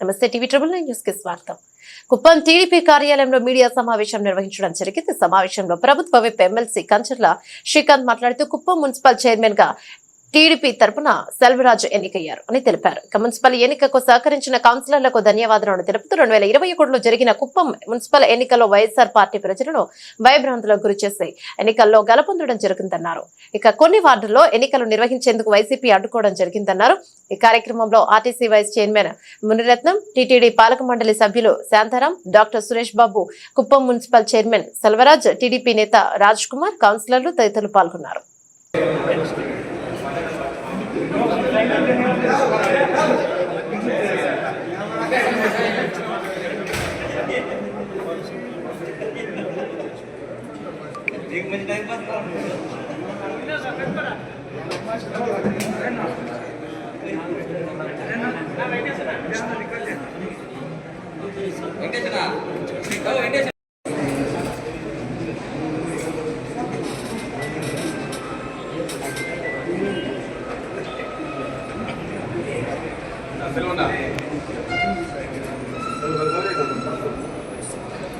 నమస్తే TV triple nine న్యూస్కి స్వాగతం. కుప్పం టీడీపీ కార్యాలయంలో మీడియా సమావేశం నిర్వహించడం జరిగింది. సమావేశంలో ప్రభుత్వ విప్ ఎమ్మెల్సీ కంచర్ల శ్రీకాంత్ మాట్లాడుతూ కుప్పం మున్సిపల్ చైర్మన్గా టీడీపీ తరపున సెల్వరాజు ఎన్నికయ్యారు అని తెలిపారు. ఇక మున్సిపల్ ఎన్నికకు సహకరించిన కౌన్సిలర్లకు ధన్యవాదాలను తెలుపుతూ రెండు వేల ఇరవై ఒకటిలో జరిగిన కుప్పం మున్సిపల్ ఎన్నికల్లో వైఎస్ఆర్ పార్టీ ప్రజలను భయభ్రాంతులకు గురి చేసి ఎన్నికల్లో గెలుపొందడం జరిగిందన్నారు. ఇక కొన్ని వార్డుల్లో ఎన్నికలు నిర్వహించేందుకు వైసీపీ అడ్డుకోవడం జరిగిందన్నారు. ఈ కార్యక్రమంలో RTC vice chairman Muniratnam TTD పాలక మండలి సభ్యులు Shantaram doctor Suresh Babu Kuppam municipal chairman Selvaraj TDP నేత రాజ్ కుమార్ కౌన్సిలర్లు తదితరులు పాల్గొన్నారు. एक म्हणजे टाइमपास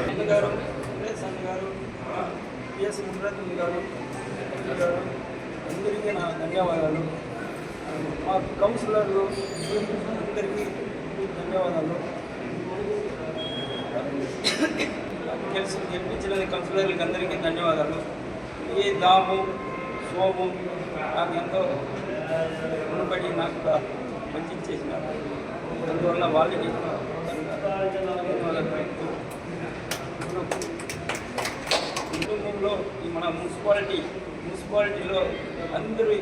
అన్న గారు అన్న గారు పిఎస్ మునరత్న గారు గారు అందరికీ నా ధన్యవాదాలు మా కౌన్సిలర్లు అందరికీ ధన్యవాదాలు. కలిసి గెలిపించిన కౌన్సిలర్లకి అందరికీ ధన్యవాదాలు. ఈ దాము సోము నాకు ఎంతో రుణపడి నాకు మంచి చేసిన అందువల్ల వాళ్ళకి కుటుంబంలో ఈ మన మున్సిపాలిటీ మున్సిపాలిటీలో అందరూ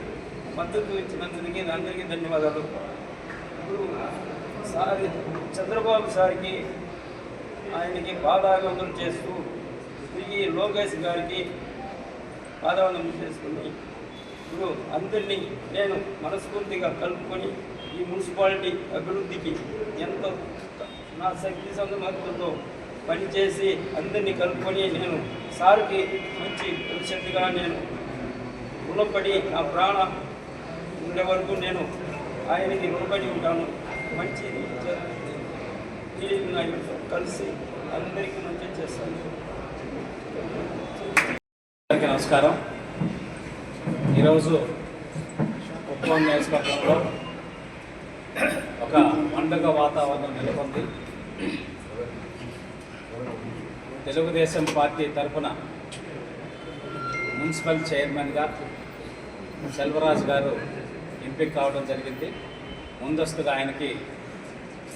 మద్దతు ఇచ్చినందుకు అందరికీ ధన్యవాదాలు. ఇప్పుడు సార్ చంద్రబాబు సార్కి ఆయనకి పాదాభివందనం చేస్తూ తిరిగి లోకేష్ గారికి పాదాభివందనం చేసుకుని ఇప్పుడు అందరినీ నేను మనస్ఫూర్తిగా కలుపుకొని ఈ మున్సిపాలిటీ అభివృద్ధికి ఎంతో నా శక్తి సంగమతో పనిచేసి అందరినీ కలుపుకొని నేను సార్కి మంచి భవిష్యత్తుగా నేను రుణపడి నా ప్రాణ ఉండే వరకు నేను ఆయనకి రుణపడి ఉంటాను మంచిది టీడీపీ నాయకులతో కలిసి అందరికీ మంచి చేస్తాను అందరికీ నమస్కారం. ఈరోజు కుప్పం నియోజకవర్గంలో ఒక పండుగ వాతావరణం నెలకొంది. తెలుగుదేశం పార్టీ తరఫున మున్సిపల్ చైర్మన్గా సెల్వరాజ్ గారు ఎంపిక కావడం జరిగింది. ముందస్తుగా ఆయనకి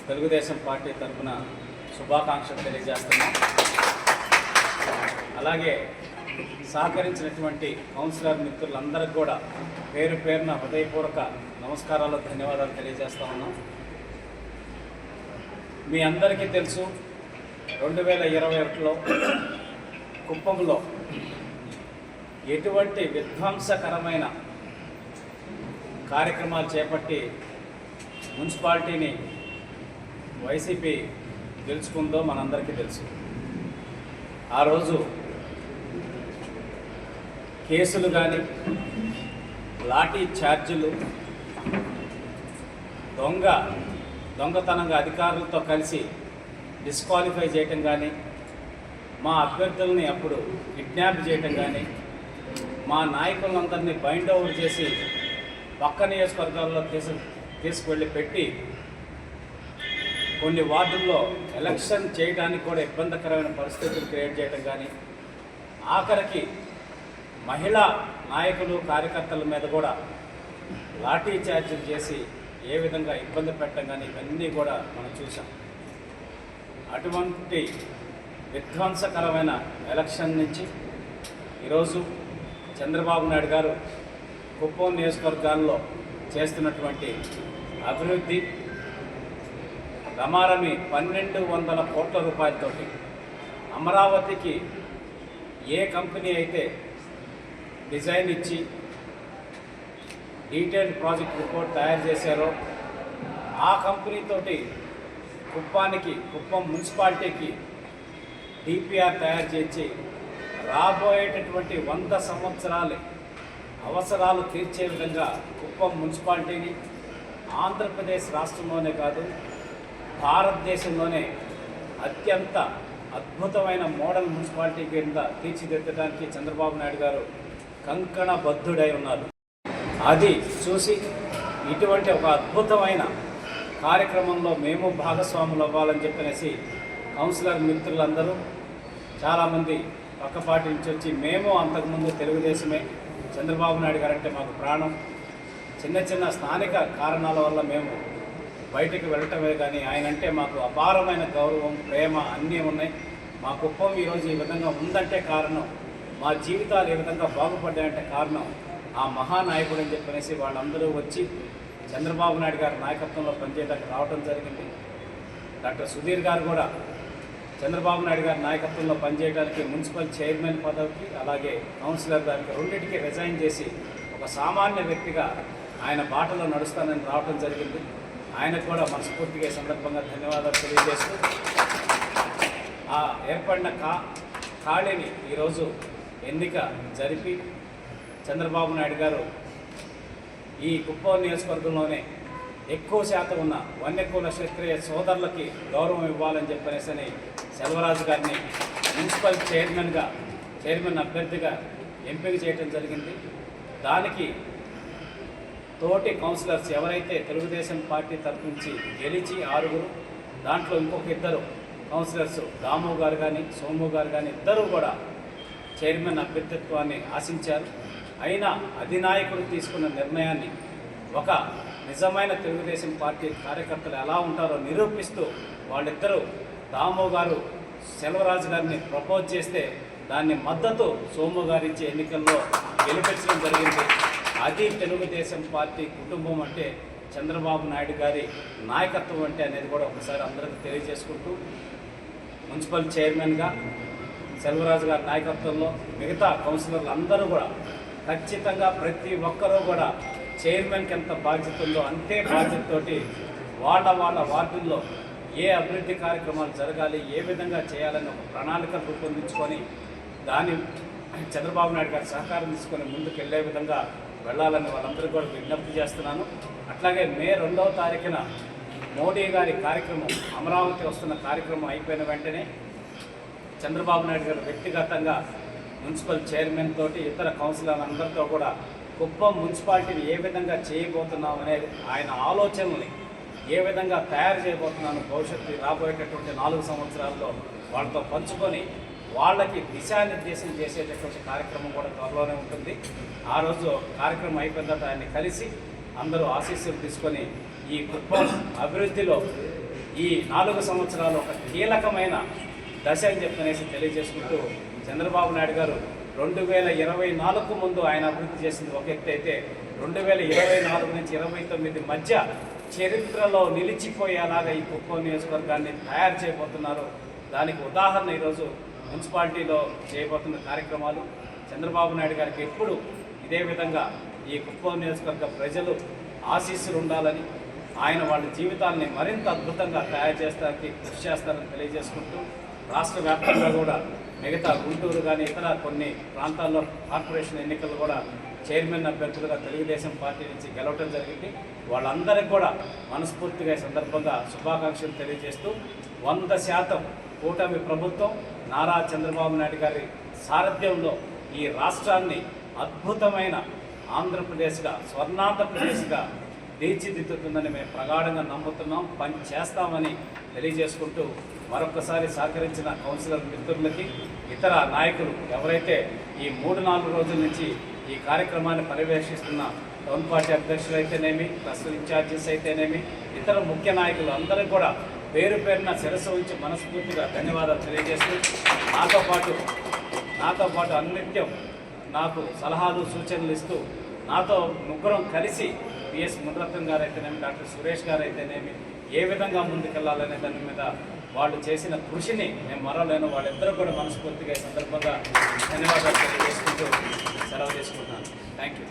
తెలుగుదేశం పార్టీ తరఫున శుభాకాంక్షలు తెలియజేస్తున్నాం. అలాగే సహకరించినటువంటి కౌన్సిలర్ మిత్రులందరికీ కూడా పేరు పేరున హృదయపూర్వక నమస్కారాలు ధన్యవాదాలు తెలియజేస్తా ఉన్నాం. మీ అందరికీ తెలుసు రెండు వేల ఇరవై ఒకటిలో కుప్పంలో ఎటువంటి విధ్వంసకరమైన కార్యక్రమాలు చేపట్టి మున్సిపాలిటీని వైసీపీ గెలుచుకుందో మనందరికీ తెలుసు. ఆ రోజు కేసులు కానీ లాఠీ ఛార్జీలు దొంగ దొంగతనంగా అధికారులతో కలిసి డిస్క్వాలిఫై చేయటం కానీ మా అభ్యర్థుల్ని అప్పుడు కిడ్నాప్ చేయటం కానీ మా నాయకులందరినీ బైండ్ ఓవర్ చేసి పక్క నియోజకవర్గాల్లో తీసు తీసుకువెళ్ళి పెట్టి కొన్ని వార్డుల్లో ఎలక్షన్ చేయడానికి కూడా ఇబ్బందికరమైన పరిస్థితులు క్రియేట్ చేయడం కానీ ఆఖరికి మహిళా నాయకులు కార్యకర్తల మీద కూడా లాఠీ ఛార్జీలు చేసి ఏ విధంగా ఇబ్బంది పెట్టడం కానీ ఇవన్నీ కూడా మనం చూసాం అటువంటి విధ్వంసకరమైన ఎలక్షన్ నుంచి ఈరోజు చంద్రబాబు నాయుడు గారు కుప్పం నియోజకవర్గాల్లో చేస్తున్నటువంటి అభివృద్ధి రమారమి పన్నెండు వందల కోట్ల రూపాయలతోటి అమరావతికి ఏ కంపెనీ అయితే డిజైన్ ఇచ్చి డీటెయిల్డ్ ప్రాజెక్ట్ రిపోర్ట్ తయారు చేశారో ఆ కంపెనీతోటి కుప్పానికి కుప్పం మున్సిపాలిటీకి డిపిఆర్ తయారు చేసి రాబోయేటటువంటి వంద సంవత్సరాలు అవసరాలు తీర్చే విధంగా కుప్పం మున్సిపాలిటీని ఆంధ్రప్రదేశ్ రాష్ట్రంలోనే కాదు భారతదేశంలోనే అత్యంత అద్భుతమైన మోడల్ మున్సిపాలిటీ కింద తీర్చిదిద్దడానికి చంద్రబాబు నాయుడు గారు కంకణ బద్ధుడై ఉన్నారు. అది చూసి ఇటువంటి ఒక అద్భుతమైన కార్యక్రమంలో మేము భాగస్వాములు అవ్వాలని చెప్పనేసి కౌన్సిలర్ మిత్రులందరూ చాలామంది పక్కపాటి నుంచి వచ్చి మేము అంతకుముందు తెలుగుదేశమే చంద్రబాబు నాయుడు గారు అంటే మాకు ప్రాణం. చిన్న చిన్న స్థానిక కారణాల వల్ల మేము బయటికి వెళ్ళటమే కానీ ఆయన అంటే మాకు అపారమైన గౌరవం ప్రేమ అన్నీ ఉన్నాయి. మా కుప్పం ఈరోజు ఈ విధంగా ఉందంటే కారణం మా జీవితాలు ఈ విధంగా బాగుపడ్డాయంటే కారణం ఆ మహానాయకుడు అని చెప్పనేసి వాళ్ళందరూ వచ్చి చంద్రబాబు నాయుడు గారి నాయకత్వంలో పనిచేయడానికి రావడం జరిగింది. డాక్టర్ సుధీర్ గారు కూడా చంద్రబాబు నాయుడు గారి నాయకత్వంలో పనిచేయడానికి మున్సిపల్ చైర్మన్ పదవికి అలాగే కౌన్సిలర్ దానికి రెండింటికి రిజైన్ చేసి ఒక సామాన్య వ్యక్తిగా ఆయన బాటలో నడుస్తానని రావడం జరిగింది. ఆయనకు కూడా మనస్ఫూర్తిగా సందర్భంగా ధన్యవాదాలు తెలియజేస్తూ ఆ ఏర్పడిన కా ఖాళీని ఈరోజు ఎన్నిక జరిపి చంద్రబాబు నాయుడు గారు ఈ కుప్పం నియోజకవర్గంలోనే ఎక్కువ శాతం ఉన్న వన్యకుల శస్త్రీయ సోదరులకి గౌరవం ఇవ్వాలని చెప్పనేసని సెల్వరాజు గారిని మున్సిపల్ చైర్మన్గా చైర్మన్ అభ్యర్థిగా ఎంపిక చేయడం జరిగింది. దానికి తోటి కౌన్సిలర్స్ ఎవరైతే తెలుగుదేశం పార్టీ తరఫు నుంచి గెలిచి ఆరుగురు దాంట్లో ఇంకొక ఇద్దరు కౌన్సిలర్స్ దాము గారు కానీ సోము గారు కానీ ఇద్దరు కూడా చైర్మన్ అభ్యర్థిత్వాన్ని ఆశించారు. అయినా అధినాయకుడు తీసుకున్న నిర్ణయాన్ని ఒక నిజమైన తెలుగుదేశం పార్టీ కార్యకర్తలు ఎలా ఉంటారో నిరూపిస్తూ వాళ్ళిద్దరూ దామో గారు సెల్వరాజు గారిని ప్రపోజ్ చేస్తే దాన్ని మద్దతు సోము గారిచ్చే ఎన్నికల్లో గెలిపించడం జరిగింది. అది తెలుగుదేశం పార్టీ కుటుంబం అంటే చంద్రబాబు నాయుడు గారి నాయకత్వం అంటే అనేది కూడా ఒకసారి అందరికీ తెలియజేసుకుంటూ మున్సిపల్ చైర్మన్గా సెల్వరాజు గారి నాయకత్వంలో మిగతా కౌన్సిలర్లు అందరూ కూడా ఖచ్చితంగా ప్రతి ఒక్కరూ కూడా చైర్మన్కి ఎంత బాధ్యత ఉందో అంతే బాధ్యతతోటి వాళ్ళ వాళ్ళ వార్డుల్లో ఏ అభివృద్ధి కార్యక్రమాలు జరగాలి ఏ విధంగా చేయాలని ఒక ప్రణాళిక రూపొందించుకొని దాని చంద్రబాబు నాయుడు గారి సహకారం తీసుకొని ముందుకు వెళ్ళే విధంగా వెళ్ళాలని వాళ్ళందరూ కూడా విజ్ఞప్తి చేస్తున్నాను. అట్లాగే మే రెండవ తారీఖున మోడీ గారి కార్యక్రమం అమరావతి వస్తున్న కార్యక్రమం అయిపోయిన వెంటనే చంద్రబాబు నాయుడు గారు వ్యక్తిగతంగా మున్సిపల్ చైర్మన్ తోటి ఇతర కౌన్సిలర్ అందరితో కూడా కుప్పం మున్సిపాలిటీని ఏ విధంగా చేయబోతున్నాం అనేది ఆయన ఆలోచనల్ని ఏ విధంగా తయారు చేయబోతున్నాను భవిష్యత్తు రాబోయేటటువంటి నాలుగు సంవత్సరాల్లో వాళ్ళతో పంచుకొని వాళ్ళకి దిశానిర్దేశం చేసేటటువంటి కార్యక్రమం కూడా త్వరలోనే ఉంటుంది. ఆ రోజు కార్యక్రమం అయిపోయిన తర్వాత ఆయన్ని కలిసి అందరూ ఆశీస్సులు తీసుకొని ఈ కుప్పం అభివృద్ధిలో ఈ నాలుగు సంవత్సరాలు ఒక కీలకమైన దశ అని చెప్పనేసి తెలియజేసుకుంటూ చంద్రబాబు నాయుడు గారు రెండు వేల ఇరవై నాలుగు ముందు ఆయన అభివృద్ధి చేసింది ఒక ఎత్తు అయితే రెండు వేల ఇరవై నాలుగు నుంచి ఇరవై తొమ్మిది మధ్య చరిత్రలో నిలిచిపోయేలాగా ఈ కుప్పం నియోజకవర్గాన్ని తయారు చేయబోతున్నారు. దానికి ఉదాహరణ ఈరోజు మున్సిపాలిటీలో చేయబోతున్న కార్యక్రమాలు. చంద్రబాబు నాయుడు గారికి ఎప్పుడు ఇదే విధంగా ఈ కుప్పం నియోజకవర్గ ప్రజలు ఆశీస్సులు ఉండాలని ఆయన వాళ్ళ జీవితాలని మరింత అద్భుతంగా తయారు చేస్తానికి కృషి చేస్తారని తెలియజేసుకుంటూ రాష్ట్ర వ్యాప్తంగా కూడా మిగతా గుంటూరు కానీ ఇతర కొన్ని ప్రాంతాల్లో కార్పొరేషన్ ఎన్నికలు కూడా చైర్మన్ అభ్యర్థులుగా తెలుగుదేశం పార్టీ నుంచి గెలవటం జరిగింది. వాళ్ళందరికీ కూడా మనస్ఫూర్తిగా ఈ సందర్భంగా శుభాకాంక్షలు తెలియజేస్తూ వంద శాతం కూటమి ప్రభుత్వం నారా చంద్రబాబు నాయుడు గారి సారథ్యంలో ఈ రాష్ట్రాన్ని అద్భుతమైన ఆంధ్రప్రదేశ్గా స్వర్ణాంధ్రప్రదేశ్గా తీర్చిదిద్దుతుందని మేము ప్రగాఢంగా నమ్ముతున్నాం. పని చేస్తామని తెలియజేసుకుంటూ మరొకసారి సహకరించిన కౌన్సిలర్ మిత్రులకి ఇతర నాయకులు ఎవరైతే ఈ మూడు నాలుగు రోజుల నుంచి ఈ కార్యక్రమాన్ని పర్యవేక్షిస్తున్న టౌన్ పార్టీ అధ్యక్షులు అయితేనేమి క్లస్టర్ ఇన్ఛార్జెస్ అయితేనేమి ఇతర ముఖ్య నాయకులు అందరూ కూడా పేరు పేరున శిరస్సు ఉంచి మనస్ఫూర్తిగా ధన్యవాదాలు తెలియజేస్తూ నాతో పాటు నాతో పాటు అన్నిత్యం నాకు సలహాలు సూచనలు ఇస్తూ నాతో ముగ్గురం కలిసి పిఎస్ మునరత్నం గారు అయితేనేమి డాక్టర్ సురేష్ గారు అయితేనేమి ఏ విధంగా ముందుకెళ్ళాలనే దాని మీద వాళ్ళు చేసిన కృషిని నేను మరవలేను. వాళ్ళిద్దరూ కూడా మనస్ఫూర్తిగా ఈ సందర్భంగా ధన్యవాదాలు తెలియజేసుకుంటూ సెలవు చేసుకుంటున్నాను థ్యాంక్ యూ